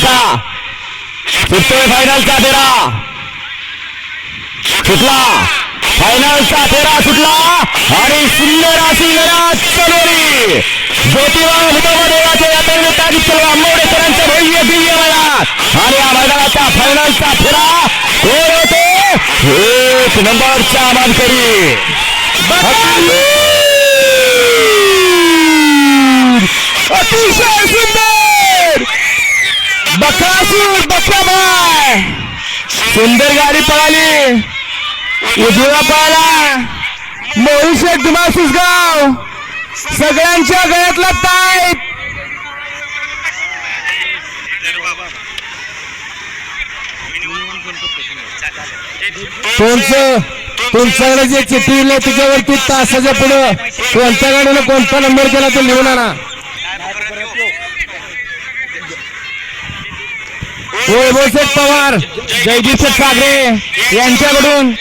खेळायचा. सुटतोय फायनलचा फेरा. सुटला. फायनलचा फेरा सुटला. आणि सुंदर अशी लढत चलवली ज्योतिबा हुतमदेवाच्या यात्रेने निमित्ताने चलो. आंबवडेकरांचं भव्य दिव्य मैदान. आणि या मैदानाचा फायनलचा फेरा कोण होते? एक नंबरचा मानकरी. अतिशय बकासूर बक्काबाय सुंदर गाडी पळाली. उजवा पळाला मोहिशे दुमासूस गाव सगळ्यांच्या गळ्यातला ताय तुमचं तुमच्याकडे जे चिठ्ठी लिहिली त्याच्यावरती तासाच्या पुढं कोणत्या गाडीनं कोणता नंबर केला तो लिहून आणा. वैभव शेठ पवार. जयदीप शेठ सागरे यांच्याकडून.